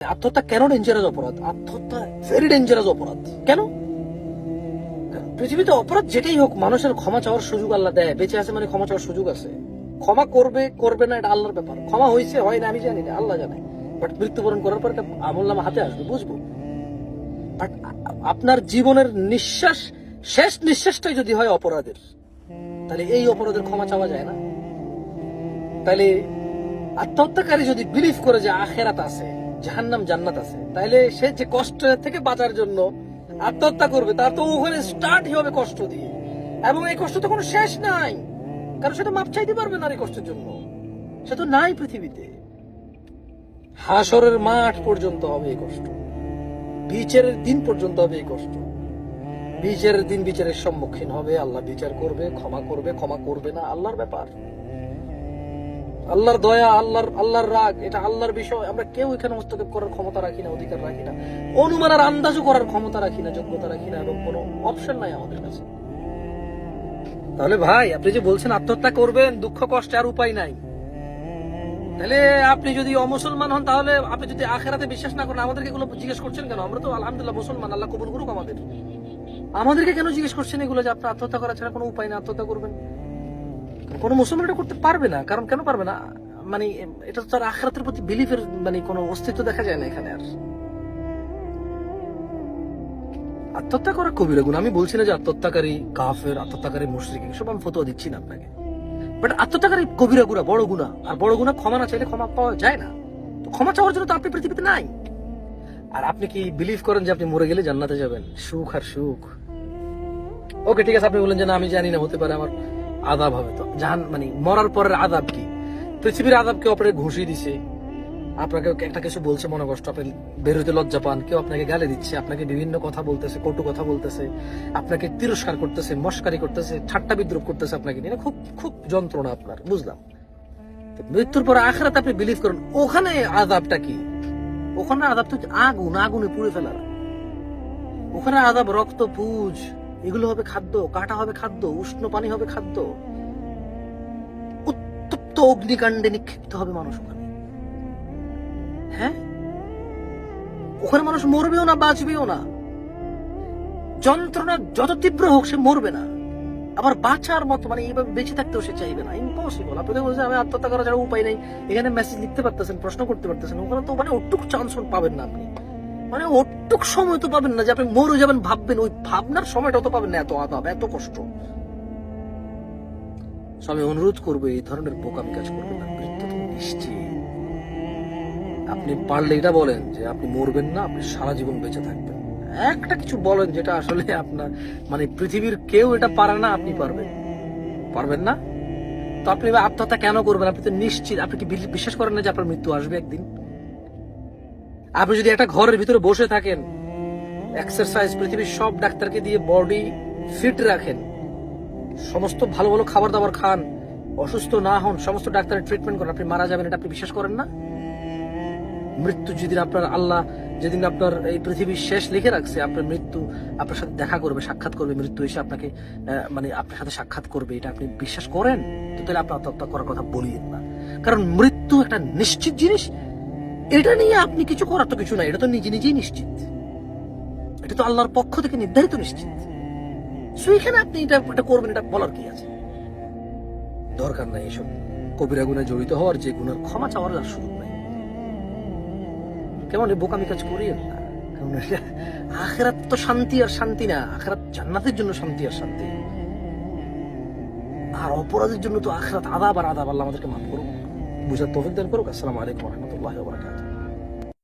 আত্মহত্যা কেন ডেঞ্জারাস অপরাধ? আত্মহত্যা ভেরি ডেঞ্জারাস অপরাধ। কেন? পৃথিবীতে অপরাধ যেটাই হোক, মানুষের ক্ষমা চাওয়ার সুযোগ আল্লাহ দেয়। বেঁচে আছে মানে ক্ষমা চাওয়ার সুযোগ আছে। ক্ষমা করবে করবে না, এটা আল্লাহর ব্যাপার। ক্ষমা হয়েছে, হয় না, আমি জানি না, আল্লাহ জানে। বাট মৃত্যুবরণ করার পর আমল নামা হাতে আসবে, বুঝব। বাট আপনার জীবনের নিঃশ্বাস, শেষ নিঃশ্বাসটাই যদি হয় অপরাধের, তাহলে এই অপরাধের ক্ষমা চাওয়া যায় না। তাহলে আত্মহত্যাকারী যদি বিলিভ করে যে আখেরাত আছে জাহান্নাম জান্নাত আছে। তাহলে সে যে কষ্ট থেকে বাঁচার জন্য আত্মহত্যা করবে, তার তো ওখানে স্টার্টই হবে কষ্ট দিয়ে। এবং এই কষ্ট তো কোনো শেষ নাই। কারণ সেটা মাপ চাইতে পারবে না এই কষ্টের জন্য। সে তো নাই পৃথিবীতে। হাসরের মাঠ পর্যন্ত হবে এই কষ্ট। বিচারের দিন পর্যন্ত হবে এই কষ্ট। বিচারের দিন বিচারের সম্মুখীন হবে। আল্লাহ বিচার করবে, ক্ষমা করবে ক্ষমা করবে না, আল্লাহর ব্যাপার। আল্লাহর দয়া, আল্লাহর আল্লাহর রাগ, এটা আল্লাহর বিষয়। আমরা কেউ এখানে হস্তক্ষেপ করার ক্ষমতা রাখি না, অধিকার রাখি না। অনুমান আর আন্দাজও করার ক্ষমতা রাখি না, যোগ্যতা রাখি না এবং কোনো অপশন নাই আমাদের কাছে। তাহলে ভাই, আপনি যে বলছেন আত্মহত্যা করবেন, দুঃখ, কষ্ট আর উপায় নাই। তাহলে আপনি যদি অমুসলমান হন, তাহলে আপনি যদি আখেরাতে বিশ্বাস না করেন, আমাদেরকে এগুলো জিজ্ঞেস করছেন কেন? আমরা তো আলহামদুলিল্লাহ মুসলমান, আল্লাহ কবুল করুক আমাদের। আমাদেরকে কেন জিজ্ঞেস করছেন এগুলো যে আপনি আত্মহত্যা করা ছাড়া কোনো উপায় না আত্মহত্যা করবেন? কোনো মুসলমান এটা করতে পারবে না। কারণ কেন পারবে না? মানে এটা তো তার আখরাতের প্রতি বিলিফের মানে কোনো অস্তিত্ব দেখা যায় না এখানে আর। আত্মহত্যা করা কবিরা গুণ আমি বলছি না যে আত্মহত্যাকারী কাফের, আত্মহত্যাকারী মুশরিক, এসব আমি ফতোয়া দিচ্ছি না আপনাকে। বাট আত্মহত্যাকারী কবিরা গুণা, বড় গুণা, আর বড় গুণা ক্ষমা না চাইলে ক্ষমা পাওয়া যায় না। তো ক্ষমা চাওয়ার জন্য তো আপনি পৃথিবীতে নাই। আর আপনি কি বিলিভ করেন যে আপনি মরে গেলে জান্নাতে যাবেন? সুখ আর সুখ। ওকে ঠিক আছে, আপনি বলেন যে না, আমি জানি না, হতে পারে আমার আদাব হবে তো। জাহান মানে মরার পরের আদাব কি? পৃথিবীর আদাব কেউ আপনাকে ঘুষি দিছে। আপনাকে একটা কিছু বলছে মনে কষ্ট, আপনি বেরোতে লজ্জা পান, কেউ আপনাকে গালে দিচ্ছে, আপনাকে বিভিন্ন কথা বলতেছে, কটু কথা বলতেছে, আপনাকে তিরস্কার করতেছে, মস্কারি করতেছে, ঠাট্টা বিদ্রুপ করতেছে আপনাকে নিয়ে। খুব খুব যন্ত্রণা আপনার, বুঝলাম। মৃত্যুর পর আখরাত আপনি বিলিভ করেন, ওখানে আদাবটা কি? ওখানে আদাব তো আগুন, আগুনে পুড়ে ফেলার। ওখানে আদাব রক্ত, পুজ, এগুলো হবে খাদ্য, কাটা হবে খাদ্য, উষ্ণ পানি হবে খাদ্য। উত্তপ্ত অগ্নিকাণ্ডে নিক্ষিপ্ত হবে মানুষ ওখানে। হ্যাঁ? ওখানে মানুষ মরবেও না, বাঁচবেও না। যন্ত্রণা যত তীব্র হোক, সে মরবে না। আবার বাঁচার মতো মানে এইভাবে বেঁচে থাকতেও সে চাইবে না। ইম্পসিবল আপনি তো বলছেন, আমি আত্মহত্যা করা যারা উপায় নেই। এখানে মেসেজ লিখতে পারতেছেন, প্রশ্ন করতে পারতেছেন। ওখানে তো মানে ওটুক চান্স পাবেন না আপনি। মানে ওটুক সময় তো পাবেন না যে আপনি মরে যাবেন, ভাববেন, ওই ভাবনার সময়টা তো পাবেন না, এত আদাব এত কষ্ট। So আমি অনুরোধ করব, এই ধরনের বোকামি কাজ করবেন না মৃত্যু তো নিশ্চিত। আপনি পারলে এটা বলেন যে আপনি মরবেন না, আপনি সারা জীবন বেঁচে থাকবেন। একটা কিছু বলেন যেটা আসলে আপনার মানে পৃথিবীর কেউ এটা পারে না, আপনি পারবেন। পারবেন না? তো আপনি আত্মহত্যা কেন করবেন? আপনি তো নিশ্চিত। আপনি কি বিশ্বাস করেন না যে আপনার মৃত্যু আসবে একদিন? আপনি যদি একটা ঘরের ভিতরে বসে থাকেন এক্সারসাইজ পৃথিবীর সব ডাক্তারকে দিয়ে বডি ফিট রাখেন সমস্ত ভালো ভালো খাবার দাবার খান, অসুস্থ না হন, সমস্ত ডাক্তারের ট্রিটমেন্ট করেন। আপনি মারা যাবেন, এটা আপনি বিশ্বাস করেন না? মৃত্যু যেদিন আপনার আল্লাহ, যেদিন আপনার এই পৃথিবীর শেষ লিখে রাখছে, আপনার মৃত্যু আপনার সাথে দেখা করবে, সাক্ষাৎ করবে, মৃত্যু এসে আপনাকে মানে আপনার সাথে সাক্ষাৎ করবে, এটা আপনি বিশ্বাস করেন? তো তাহলে আপনি আত্মহত্যা করার কথা বলিয়েন না। কারণ মৃত্যু একটা নিশ্চিত জিনিস, এটা নিয়ে আপনি কিছু করার তো কিছু নাই, এটা তো নিজে নিজেই নিশ্চিত। এটা তো আল্লাহর পক্ষ থেকে নির্ধারিত নিশ্চিত। সো এখানে আপনি এটা এটা করবেন, এটা বলার কি আছে? দরকার নাই এসব। কবিরা গুণে জড়িত হওয়ার যে গুণের ক্ষমা চাওয়ার আর সুযোগ নাই। কেমন বোকামি কাজ করিয়েন না কারণ আখেরাত তো শান্তি আর শান্তি না, আখেরাত জান্নাতের জন্য শান্তি আর শান্তি। আর অপরাধের জন্য তো আখেরাত আদাব আর আদাব আল্লাহ আমাদেরকে মাফ করুক। বুঝার তৌফিক দান করুক। আসসালামু আলাইকুম রহমতুল্লাহ বারাকাতুহ।